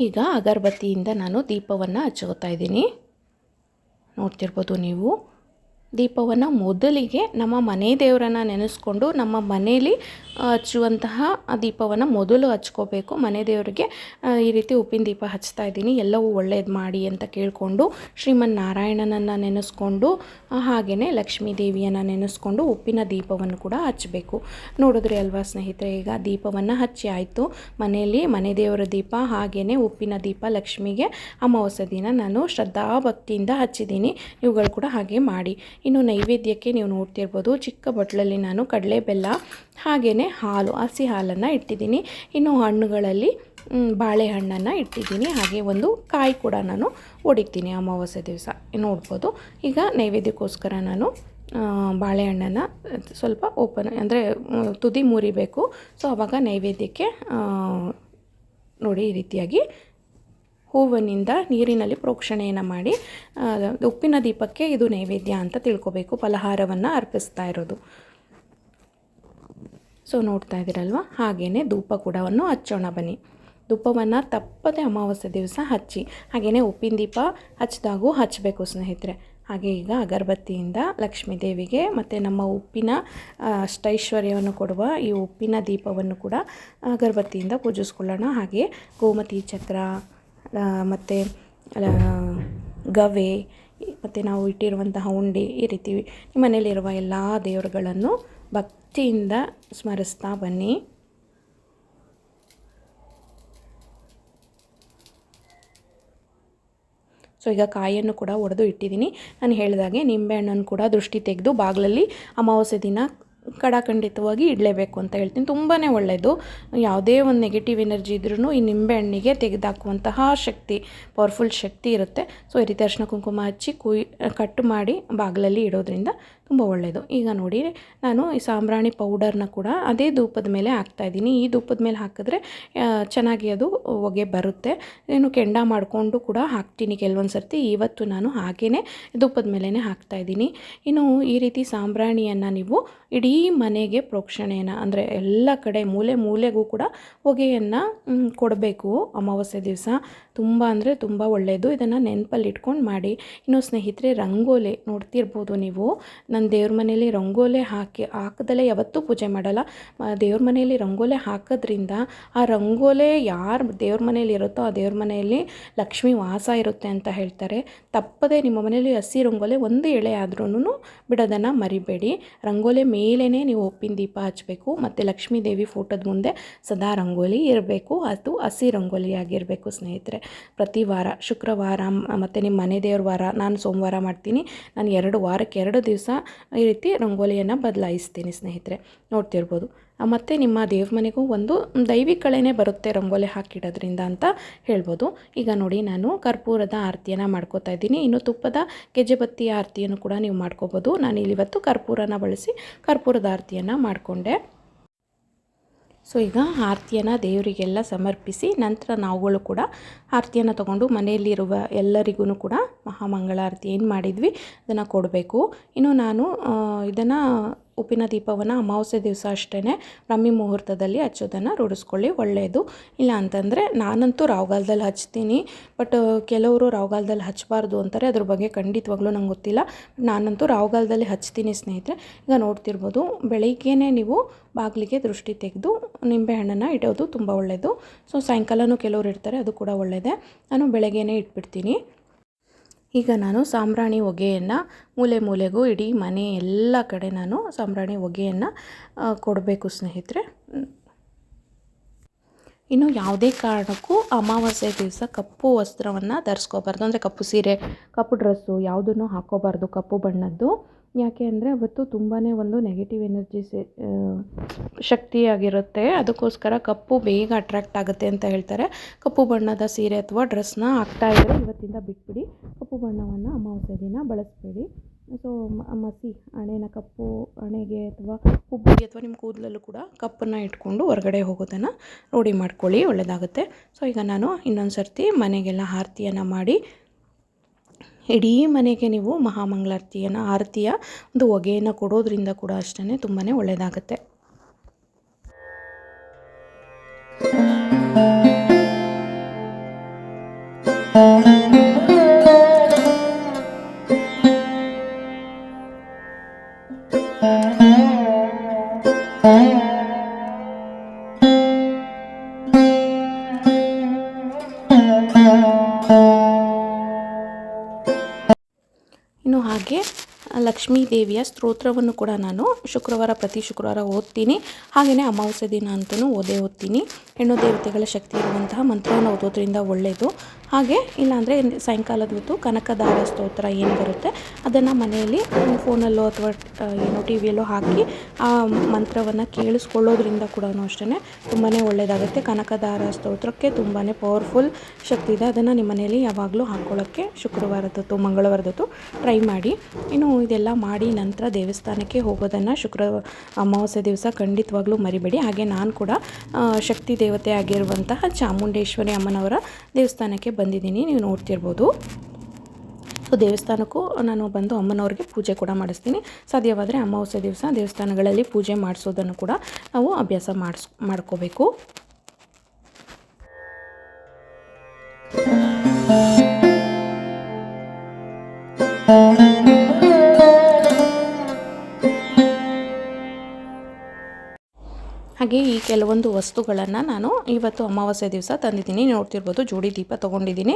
ಈಗ ಅಗರಬತ್ತಿಯಿಂದ ನಾನು ದೀಪವನ್ನು ಹಚ್ಕೋತಾ ಇದ್ದೀನಿ. ನೋಡ್ತಿರ್ಬೋದು ನೀವು. ದೀಪವನ್ನು ಮೊದಲಿಗೆ ನಮ್ಮ ಮನೆ ದೇವರನ್ನು ನೆನೆಸ್ಕೊಂಡು ನಮ್ಮ ಮನೆಯಲ್ಲಿ ಹಚ್ಚುವಂತಹ ದೀಪವನ್ನು ಮೊದಲು ಹಚ್ಕೋಬೇಕು. ಮನೆ ದೇವರಿಗೆ ಈ ರೀತಿ ಉಪ್ಪಿನ ದೀಪ ಹಚ್ತಾ ಇದ್ದೀನಿ. ಎಲ್ಲವೂ ಒಳ್ಳೇದು ಮಾಡಿ ಅಂತ ಕೇಳಿಕೊಂಡು ಶ್ರೀಮನ್ ನಾರಾಯಣನನ್ನು ನೆನೆಸ್ಕೊಂಡು ಹಾಗೆಯೇ ಲಕ್ಷ್ಮೀ ದೇವಿಯನ್ನು ನೆನೆಸ್ಕೊಂಡು ಉಪ್ಪಿನ ದೀಪವನ್ನು ಕೂಡ ಹಚ್ಚಬೇಕು ನೋಡಿದ್ರೆ ಅಲ್ವಾ ಸ್ನೇಹಿತರೆ, ಈಗ ದೀಪವನ್ನು ಹಚ್ಚಿ ಆಯಿತು. ಮನೆಯಲ್ಲಿ ಮನೆ ದೇವರ ದೀಪ ಹಾಗೆಯೇ ಉಪ್ಪಿನ ದೀಪ ಲಕ್ಷ್ಮಿಗೆ ಅಮಾವಾಸ್ಯ ದಿನ ನಾನು ಶ್ರದ್ಧಾ ಭಕ್ತಿಯಿಂದ ಹಚ್ಚಿದ್ದೀನಿ. ಇವುಗಳು ಕೂಡ ಹಾಗೆ ಮಾಡಿ. ಇನ್ನು ನೈವೇದ್ಯಕ್ಕೆ ನೀವು ನೋಡ್ತಿರ್ಬೋದು. ಚಿಕ್ಕ ಬಟ್ಲಲ್ಲಿ ನಾನು ಕಡಲೆ ಬೆಲ್ಲ ಹಾಗೆಯೇ ಹಾಲು, ಹಸಿ ಹಾಲನ್ನು ಇಟ್ಟಿದ್ದೀನಿ. ಇನ್ನು ಹಣ್ಣುಗಳಲ್ಲಿ ಬಾಳೆಹಣ್ಣನ್ನು ಇಟ್ಟಿದ್ದೀನಿ. ಹಾಗೆ ಒಂದು ಕಾಯಿ ಕೂಡ ನಾನು ಒಡಿತೀನಿ ಅಮಾವಾಸ್ಯೆ ದಿವಸ. ನೋಡ್ಬೋದು. ಈಗ ನೈವೇದ್ಯಕ್ಕೋಸ್ಕರ ನಾನು ಬಾಳೆಹಣ್ಣನ್ನು ಸ್ವಲ್ಪ ಓಪನ್, ಅಂದರೆ ತುದಿ ಮುರಿಬೇಕು. ಸೊ ಆವಾಗ ನೈವೇದ್ಯಕ್ಕೆ ನೋಡಿ ಈ ರೀತಿಯಾಗಿ ಹೂವಿನಿಂದ ನೀರಿನಲ್ಲಿ ಪ್ರೋಕ್ಷಣೆಯನ್ನು ಮಾಡಿ ಉಪ್ಪಿನ ದೀಪಕ್ಕೆ ಇದು ನೈವೇದ್ಯ ಅಂತ ತಿಳ್ಕೊಬೇಕು, ಫಲಹಾರವನ್ನು ಅರ್ಪಿಸ್ತಾ ಇರೋದು. ಸೊ ನೋಡ್ತಾ ಇದ್ದೀರಲ್ವ ಹಾಗೆಯೇ ಧೂಪ ಕೂಡವನ್ನು ಹಚ್ಚೋಣ ಬನ್ನಿ. ಧೂಪವನ್ನು ತಪ್ಪದೆ ಅಮಾವಾಸ್ಯೆ ದಿವಸ ಹಚ್ಚಿ ಹಾಗೆಯೇ ಉಪ್ಪಿನ ದೀಪ ಹಚ್ಚಿದಾಗೂ ಹಚ್ಚಬೇಕು ಸ್ನೇಹಿತರೆ. ಹಾಗೆ ಈಗ ಅಗರಬತ್ತಿಯಿಂದ ಲಕ್ಷ್ಮೀ ದೇವಿಗೆ ಮತ್ತು ನಮ್ಮ ಉಪ್ಪಿನ ಅಷ್ಟೈಶ್ವರ್ಯವನ್ನು ಕೊಡುವ ಈ ಉಪ್ಪಿನ ದೀಪವನ್ನು ಕೂಡ ಅಗರಬತ್ತಿಯಿಂದ ಪೂಜಿಸ್ಕೊಳ್ಳೋಣ. ಹಾಗೆ ಗೋಮತಿ ಚಕ್ರ ಮತ್ತು ಗವೆ, ಮತ್ತು ನಾವು ಇಟ್ಟಿರುವಂತಹ ಉಂಡೆ ಈ ರೀತಿ ನಿಮ್ಮ ಮನೇಲಿರುವ ಎಲ್ಲ ದೇವರುಗಳನ್ನು ಭಕ್ತಿಯಿಂದ ಸ್ಮರಿಸ್ತಾ ಬನ್ನಿ. ಸೊ ಈಗ ಕಾಯಿಯನ್ನು ಕೂಡ ಒಡೆದು ಇಟ್ಟಿದ್ದೀನಿ. ನಾನು ಹೇಳಿದಾಗೆ ನಿಂಬೆಹಣ್ಣನ್ನು ಕೂಡ ದೃಷ್ಟಿ ತೆಗೆದು ಬಾಗಿಲಲ್ಲಿ ಅಮಾವಾಸ್ಯೆ ದಿನ ಕಡಾಖಂಡಿತವಾಗಿ ಇಡಲೇಬೇಕು ಅಂತ ಹೇಳ್ತೀನಿ. ತುಂಬಾ ಒಳ್ಳೆಯದು ಯಾವುದೇ ಒಂದು ನೆಗೆಟಿವ್ ಎನರ್ಜಿ ಇದ್ರೂ ಈ ನಿಂಬೆಹಣ್ಣಿಗೆ ತೆಗೆದುಹಾಕುವಂತಹ ಶಕ್ತಿ ಪವರ್ಫುಲ್ ಶಕ್ತಿ ಇರುತ್ತೆ. ಸೊ ಈ ರೀತಿ ಅರ್ಶಿನ ಕುಂಕುಮ ಹಚ್ಚಿ ಕುಯ್, ಕಟ್ ಮಾಡಿ ಬಾಗಿಲಲ್ಲಿ ಇಡೋದ್ರಿಂದ ತುಂಬ ಒಳ್ಳೆಯದು ಈಗ ನೋಡಿ, ನಾನು ಈ ಸಾಂಬ್ರಾಣಿ ಪೌಡರ್ನ ಕೂಡ ಅದೇ ಧೂಪದ ಮೇಲೆ ಹಾಕ್ತಾಯಿದ್ದೀನಿ ಈ ಧೂಪದ ಮೇಲೆ ಹಾಕಿದ್ರೆ ಚೆನ್ನಾಗಿ ಅದು ಹೊಗೆ ಬರುತ್ತೆ. ಏನು ಕೆಂಡ ಮಾಡಿಕೊಂಡು ಕೂಡ ಹಾಕ್ತೀನಿ ಕೆಲವೊಂದು ಸರ್ತಿ ಇವತ್ತು ನಾನು ಹಾಗೇ ಧೂಪದ ಮೇಲೇ ಹಾಕ್ತಾಯಿದ್ದೀನಿ ಇನ್ನು ಈ ರೀತಿ ಸಾಂಬ್ರಾಣಿಯನ್ನು ನೀವು ಇಡೀ ಮನೆಗೆ ಪ್ರೋಕ್ಷಣೆಯನ್ನು, ಅಂದರೆ ಎಲ್ಲ ಕಡೆ ಮೂಲೆ ಮೂಲೆಗೂ ಕೂಡ ಹೊಗೆಯನ್ನು ಕೊಡಬೇಕು ಅಮಾವಾಸ್ಯೆ ದಿವಸ. ತುಂಬ ಅಂದರೆ ತುಂಬ ಒಳ್ಳೆಯದು. ಇದನ್ನು ನೆನಪಲ್ಲಿ ಇಟ್ಕೊಂಡು ಮಾಡಿ. ಇನ್ನು ಸ್ನೇಹಿತರೆ, ರಂಗೋಲೆ ನೋಡ್ತಿರ್ಬೋದು ನೀವು. ನನ್ನ ದೇವ್ರ ಮನೇಲಿ ರಂಗೋಲೆ ಹಾಕಿ, ಹಾಕದಲ್ಲೇ ಯಾವತ್ತೂ ಪೂಜೆ ಮಾಡಲ್ಲ. ದೇವ್ರ ಮನೆಯಲ್ಲಿ ರಂಗೋಲೆ ಹಾಕೋದ್ರಿಂದ ಆ ರಂಗೋಲೆ ಯಾರು ದೇವ್ರ ಮನೇಲಿ ಇರುತ್ತೋ ಆ ದೇವ್ರ ಮನೆಯಲ್ಲಿ ಲಕ್ಷ್ಮಿ ವಾಸ ಇರುತ್ತೆ ಅಂತ ಹೇಳ್ತಾರೆ. ತಪ್ಪದೆ ನಿಮ್ಮ ಮನೆಯಲ್ಲಿ ಹಸಿ ರಂಗೋಲೆ ಒಂದು ಎಳೆ ಆದ್ರೂ ಬಿಡೋದನ್ನು ಮರಿಬೇಡಿ. ರಂಗೋಲೆ ಮೇಲೇ ನೀವು ಒಪ್ಪಿನ ದೀಪ ಹಚ್ಚಬೇಕು ಮತ್ತು ಲಕ್ಷ್ಮೀ ದೇವಿ ಫೋಟೋದ ಮುಂದೆ ಸದಾ ರಂಗೋಲಿ ಇರಬೇಕು. ಅದು ಹಸಿ ರಂಗೋಲಿ ಆಗಿರಬೇಕು ಸ್ನೇಹಿತರೆ. ಪ್ರತಿ ವಾರ, ಶುಕ್ರವಾರ ಮತ್ತು ನಿಮ್ಮ ಮನೆ ದೇವ್ರ ವಾರ, ನಾನು ಸೋಮವಾರ ಮಾಡ್ತೀನಿ. ನಾನು ಎರಡು ವಾರಕ್ಕೆ ಎರಡು ದಿವಸ ಈ ರೀತಿ ರಂಗೋಲಿಯನ್ನು ಬದಲಾಯಿಸ್ತೀನಿ ಸ್ನೇಹಿತರೆ. ನೋಡ್ತಿರ್ಬೋದು. ಮತ್ತು ನಿಮ್ಮ ದೇವ್ರ ಮನೆಗೂ ಒಂದು ದೈವಿಕಳೆನೇ ಬರುತ್ತೆ ರಂಗೋಲಿ ಹಾಕಿಡೋದ್ರಿಂದ ಅಂತ ಹೇಳ್ಬೋದು. ಈಗ ನೋಡಿ, ನಾನು ಕರ್ಪೂರದ ಆರತಿಯನ್ನು ಮಾಡ್ಕೋತಾ ಇದ್ದೀನಿ. ಇನ್ನು ತುಪ್ಪದ ಗೆಜ್ಜೆಬತ್ತಿ ಆರತಿಯನ್ನು ಕೂಡ ನೀವು ಮಾಡ್ಕೋಬೋದು. ನಾನು ಇಲ್ಲಿವತ್ತು ಕರ್ಪೂರನ ಬಳಸಿ ಕರ್ಪೂರದ ಆರತಿಯನ್ನು ಮಾಡಿಕೊಂಡೆ. ಸೊ ಈಗ ಆರತಿಯನ್ನು ದೇವರಿಗೆಲ್ಲ ಸಮರ್ಪಿಸಿ ನಂತರ ನಾವುಗಳು ಕೂಡ ಆರತಿಯನ್ನು ತಗೊಂಡು ಮನೆಯಲ್ಲಿರುವ ಎಲ್ಲರಿಗೂ ಕೂಡ ಮಹಾಮಂಗಳಾರತಿ ಏನು ಮಾಡಿದ್ವಿ, ಅದನ್ನು ಕೊಡಬೇಕು. ಇನ್ನು ನಾನು ಇದನ್ನು ಉಪ್ಪಿನ ದೀಪವನ್ನು ಅಮಾವಾಸ್ಯೆ ದಿವಸ ಅಷ್ಟೇ ಬ್ರಹ್ಮಿ ಮುಹೂರ್ತದಲ್ಲಿ ಹಚ್ಚೋದನ್ನು ರೂಢಿಸ್ಕೊಳ್ಳಿ ಒಳ್ಳೆಯದು ಇಲ್ಲ ಅಂತಂದರೆ ನಾನಂತೂ ರಾವುಗಾಲದಲ್ಲಿ ಹಚ್ತೀನಿ ಬಟ್ ಕೆಲವರು ರಾವುಗಾಲದಲ್ಲಿ ಹಚ್ಚಬಾರ್ದು ಅಂತಾರೆ, ಅದ್ರ ಬಗ್ಗೆ ಖಂಡಿತವಾಗ್ಲೂ ನಂಗೆ ಗೊತ್ತಿಲ್ಲ. ನಾನಂತೂ ರಾವ್ಗಾಲದಲ್ಲಿ ಹಚ್ತೀನಿ ಸ್ನೇಹಿತರೆ. ಈಗ ನೋಡ್ತಿರ್ಬೋದು, ಬೆಳಿಗ್ಗೆನೇ ನೀವು ಬಾಗಿಲಿಗೆ ದೃಷ್ಟಿ ತೆಗೆದು ನಿಂಬೆಹಣ್ಣನ್ನು ಇಡೋದು ತುಂಬ ಒಳ್ಳೆಯದು ಸೊ ಸಾಯಂಕಾಲನೂ ಕೆಲವರು ಇಡ್ತಾರೆ, ಅದು ಕೂಡ ಒಳ್ಳೆಯದೇ ನಾನು ಬೆಳಗ್ಗೆನೇ ಇಟ್ಬಿಡ್ತೀನಿ. ಈಗ ನಾನು ಸಾಂಬ್ರಾಣಿ ಹೊಗೆಯನ್ನು ಮೂಲೆ ಮೂಲೆಗೂ ಇಡೀ ಮನೆ ಎಲ್ಲ ಕಡೆ ನಾನು ಸಾಂಬ್ರಾಣಿ ಹೊಗೆಯನ್ನು ಕೊಡಬೇಕು ಸ್ನೇಹಿತರೆ. ಇನ್ನು ಯಾವುದೇ ಕಾರಣಕ್ಕೂ ಅಮಾವಾಸ್ಯೆ ದಿವಸ ಕಪ್ಪು ವಸ್ತ್ರವನ್ನು ಧರಿಸ್ಕೋಬಾರ್ದು. ಅಂದರೆ ಕಪ್ಪು ಸೀರೆ, ಕಪ್ಪು ಡ್ರೆಸ್ಸು ಯಾವುದನ್ನು ಹಾಕ್ಕೋಬಾರ್ದು ಕಪ್ಪು ಬಣ್ಣದ್ದು. ಯಾಕೆ ಅಂದರೆ ಅವತ್ತು ತುಂಬಾ ಒಂದು ನೆಗೆಟಿವ್ ಶಕ್ತಿ ಶಕ್ತಿಯಾಗಿರುತ್ತೆ. ಅದಕ್ಕೋಸ್ಕರ ಕಪ್ಪು ಬೇಗ ಅಟ್ರ್ಯಾಕ್ಟ್ ಆಗುತ್ತೆ ಅಂತ ಹೇಳ್ತಾರೆ. ಕಪ್ಪು ಬಣ್ಣದ ಸೀರೆ ಅಥವಾ ಡ್ರೆಸ್ನ ಹಾಕ್ತಾ ಇದ್ದರೆ ಇವತ್ತಿಂದ ಬಿಟ್ಬಿಡಿ. ಕಪ್ಪು ಬಣ್ಣವನ್ನು ಅಮಾವಾಸ್ಯೆ ದಿನ ಬಳಸಬೇಡಿ. ಸೊ ಮಸಿ ಹಣೆನ ಕಪ್ಪು ಹಣೆಗೆ ಅಥವಾ ಹುಬ್ಬಿಗೆ ಅಥವಾ ನಿಮ್ಮ ಕೂದಲಲ್ಲೂ ಕೂಡ ಕಪ್ಪನ್ನು ಇಟ್ಕೊಂಡು ಹೊರಗಡೆ ಹೋಗೋದನ್ನು ರೂಢಿ ಮಾಡ್ಕೊಳ್ಳಿ ಒಳ್ಳೆಯದಾಗುತ್ತೆ ಸೊ ಈಗ ನಾನು ಇನ್ನೊಂದು ಸರ್ತಿ ಮನೆಗೆಲ್ಲ ಆರತಿಯನ್ನು ಮಾಡಿ ಇಡೀ ಮನೆಗೆ ನೀವು ಮಹಾಮಂಗಳಾರತಿಯನ್ನು ಆರತಿಯ ಒಂದು ಹೊಗೆಯನ್ನು ಕೊಡೋದ್ರಿಂದ ಕೂಡ ಅಷ್ಟೇ ತುಂಬಾ ಒಳ್ಳೆಯದಾಗುತ್ತೆ ಇನ್ನು ಹಾಗೆ ಲಕ್ಷ್ಮೀ ದೇವಿಯ ಸ್ತೋತ್ರವನ್ನು ಕೂಡ ನಾನು ಶುಕ್ರವಾರ, ಪ್ರತಿ ಶುಕ್ರವಾರ ಓದ್ತೀನಿ. ಹಾಗೆಯೇ ಅಮಾವಾಸ್ಯೆ ದಿನ ಅಂತಲೂ ಓದೇ ಓದ್ತೀನಿ. ಹೆಣ್ಣು ದೇವತೆಗಳ ಶಕ್ತಿ ಇರುವಂತಹ ಮಂತ್ರವನ್ನು ಓದೋದ್ರಿಂದ ಒಳ್ಳೆಯದು ಹಾಗೆ ಇಲ್ಲಾಂದರೆ ಸಾಯಂಕಾಲದ ಹೊತ್ತು ಕನಕದಾರ ಸ್ತೋತ್ರ ಏನು ಬರುತ್ತೆ, ಅದನ್ನು ಮನೆಯಲ್ಲಿ ಫೋನಲ್ಲೋ ಅಥವಾ ಏನೋ ಟಿ ವಿಯಲ್ಲೋ ಹಾಕಿ ಆ ಮಂತ್ರವನ್ನು ಕೇಳಿಸ್ಕೊಳ್ಳೋದ್ರಿಂದ ಕೂಡ ಅಷ್ಟೇ ತುಂಬಾ ಒಳ್ಳೆಯದಾಗುತ್ತೆ ಕನಕದಾರ ಸ್ತೋತ್ರಕ್ಕೆ ತುಂಬಾ ಪವರ್ಫುಲ್ ಶಕ್ತಿ ಇದೆ. ಅದನ್ನು ನಿಮ್ಮ ಮನೆಯಲ್ಲಿ ಯಾವಾಗಲೂ ಹಾಕ್ಕೊಳ್ಳೋಕ್ಕೆ ಶುಕ್ರವಾರದತ್ತು ಮಂಗಳವಾರದತ್ತು ಟ್ರೈ ಮಾಡಿ. ಇನ್ನು ಇದೆಲ್ಲ ಮಾಡಿ ನಂತರ ದೇವಸ್ಥಾನಕ್ಕೆ ಹೋಗೋದನ್ನು ಶುಕ್ರ ಅಮಾವಾಸ್ಯೆ ದಿವಸ ಖಂಡಿತವಾಗ್ಲೂ ಮರಿಬೇಡಿ. ಹಾಗೆ ನಾನು ಕೂಡ ಶಕ್ತಿ ದೇವತೆ ಆಗಿರುವಂತಹ ಚಾಮುಂಡೇಶ್ವರಿ ಅಮ್ಮನವರ ದೇವಸ್ಥಾನಕ್ಕೆ ಬಂದಿದ್ದೀನಿ, ನೀವು ನೋಡ್ತಿರ್ಬೋದು. ಸೊ, ದೇವಸ್ಥಾನಕ್ಕೂ ನಾನು ಬಂದು ಅಮ್ಮನವ್ರಿಗೆ ಪೂಜೆ ಕೂಡ ಮಾಡಿಸ್ತೀನಿ. ಸಾಧ್ಯವಾದರೆ ಅಮಾವಾಸ್ಯೆ ದಿವಸ ದೇವಸ್ಥಾನಗಳಲ್ಲಿ ಪೂಜೆ ಮಾಡಿಸೋದನ್ನು ಕೂಡ ನಾವು ಅಭ್ಯಾಸ ಮಾಡಿಸ್, ಮಾಡ್ಕೋಬೇಕು. ಹಾಗೆ ಈ ಕೆಲವೊಂದು ವಸ್ತುಗಳನ್ನು ನಾನು ಇವತ್ತು ಅಮಾವಾಸ್ಯೆ ದಿವಸ ತಂದಿದ್ದೀನಿ. ನೋಡ್ತಿರ್ಬೋದು ಜೋಡಿ ದೀಪ ತೊಗೊಂಡಿದ್ದೀನಿ.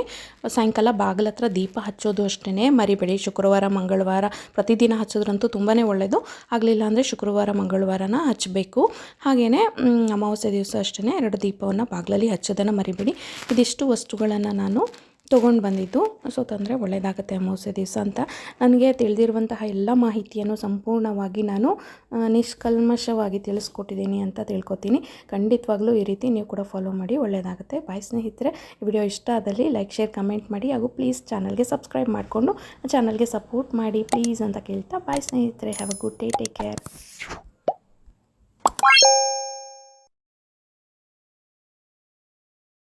ಸಾಯಂಕಾಲ ಬಾಗಿಲ ಹತ್ರ ದೀಪ ಹಚ್ಚೋದು ಅಷ್ಟೇ ಮರಿಬೇಡಿ, ಶುಕ್ರವಾರ, ಮಂಗಳವಾರ ಪ್ರತಿದಿನ ಹಚ್ಚೋದ್ರಂತೂ ತುಂಬಾ ಒಳ್ಳೆಯದು ಆಗಲಿಲ್ಲ ಅಂದರೆ ಶುಕ್ರವಾರ, ಮಂಗಳವಾರನ ಹಚ್ಚಬೇಕು ಹಾಗೆಯೇ ಅಮಾವಾಸ್ಯೆ ದಿವಸ ಅಷ್ಟೇ ಎರಡು ದೀಪವನ್ನು ಬಾಗಿಲಲ್ಲಿ ಹಚ್ಚೋದನ್ನು ಮರಿಬೇಡಿ. ಇದಿಷ್ಟು ವಸ್ತುಗಳನ್ನು ನಾನು ತೊಗೊಂಡು ಬಂದಿದ್ದು. ಸೊ ತಂದರೆ ಒಳ್ಳೆಯದಾಗುತ್ತೆ ಅಮಾವಾಸ್ಯೆ ದಿವಸ ಅಂತ. ನನಗೆ ತಿಳಿದಿರುವಂತಹ ಎಲ್ಲ ಮಾಹಿತಿಯನ್ನು ಸಂಪೂರ್ಣವಾಗಿ ನಾನು ನಿಷ್ಕಲ್ಮಶವಾಗಿ ತಿಳಿಸ್ಕೊಟ್ಟಿದ್ದೀನಿ ಅಂತ ತಿಳ್ಕೊತೀನಿ. ಖಂಡಿತವಾಗ್ಲೂ ಈ ರೀತಿ ನೀವು ಕೂಡ ಫಾಲೋ ಮಾಡಿ ಒಳ್ಳೆಯದಾಗುತ್ತೆ ಬಾಯ್ ಸ್ನೇಹಿತರೆ ವಿಡಿಯೋ ಇಷ್ಟ ಆದಲ್ಲಿ ಲೈಕ್ ಶೇರ್ ಕಮೆಂಟ್ ಮಾಡಿ ಹಾಗೂ ಪ್ಲೀಸ್ ಚಾನಲ್ಗೆ ಸಬ್ಸ್ಕ್ರೈಬ್ ಮಾಡಿಕೊಂಡು ಚಾನಲ್ಗೆ ಸಪೋರ್ಟ್ ಮಾಡಿ ಪ್ಲೀಸ್ ಅಂತ ಕೇಳ್ತಾ ಬಾಯ್ ಸ್ನೇಹಿತರೆ. Have a good day take care